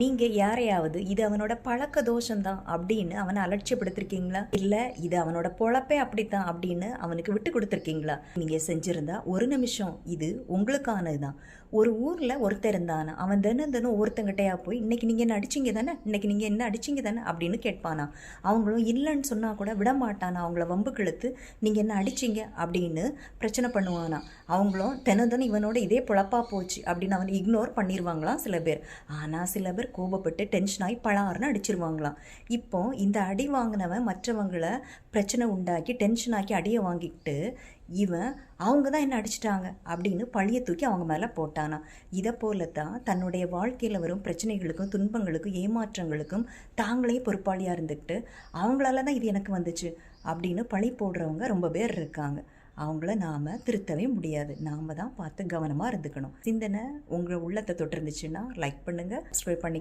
நீங்கள் யாரையாவது இது அவனோட பழக்க தோஷம்தான் அப்படின்னு அவனை அலட்சியப்படுத்திருக்கீங்களா? இல்லை இது அவனோட பொழப்பே அப்படித்தான் அப்படின்னு அவனுக்கு விட்டு கொடுத்துருக்கீங்களா? நீங்கள் செஞ்சிருந்தா ஒரு நிமிஷம் இது உங்களுக்கானது தான் ஒரு ஊரில் ஒருத்தர் இருந்தானா அவன் தினம் தினம் ஒருத்தங்கிட்டையா போய் இன்னைக்கு நீங்கள் என்ன அடிச்சீங்க தானே? இன்னைக்கு நீங்கள் என்ன அடிச்சீங்க தானே? அப்படின்னு கேட்பானா. அவங்களும் இல்லைன்னு சொன்னால் கூட விட மாட்டானா அவங்கள வம்பு கிழத்து நீங்கள் என்ன அடிச்சீங்க? அப்படின்னு பிரச்சனை பண்ணுவானா. அவங்களும் தினம் தினம் இவனோட இதே பொழப்பா போச்சு அப்படின்னு அவனை இக்னோர் பண்ணிடுவாங்களாம் சில பேர். ஆனால் சில பேர் கோபப்பட்டு டென்ஷன் ஆகி அடிச்சிருவாங்களாம். இப்போ இந்த அடி வாங்கினவன் மற்றவங்களை பிரச்சனை உண்டாக்கி டென்ஷன் ஆக்கி அடியை வாங்கிக்கிட்டு இவன் அவங்க தான் என்ன அடிச்சிட்டாங்க அப்படின்னு பழியை தூக்கி அவங்க மேலே போட்டானா இதை போல தான் தன்னுடைய வாழ்க்கையில் வரும் பிரச்சனைகளுக்கும் துன்பங்களுக்கும் ஏமாற்றங்களுக்கும் தாங்களே பொறுப்பாளியாக இருந்துக்கிட்டு அவங்களால தான் இது எனக்கு வந்துச்சு அப்படின்னு பழி போடுறவங்க ரொம்ப பேர் இருக்காங்க. அவங்கள நாம் திருத்தவே முடியாது. நாம் தான் பார்த்து கவனமாக இருந்துக்கணும். சிந்தனை உங்கள் உள்ளத்தை தொட்டிருந்துச்சுன்னா லைக் பண்ணுங்கள் சப்ஸ்கிரைப் பண்ணி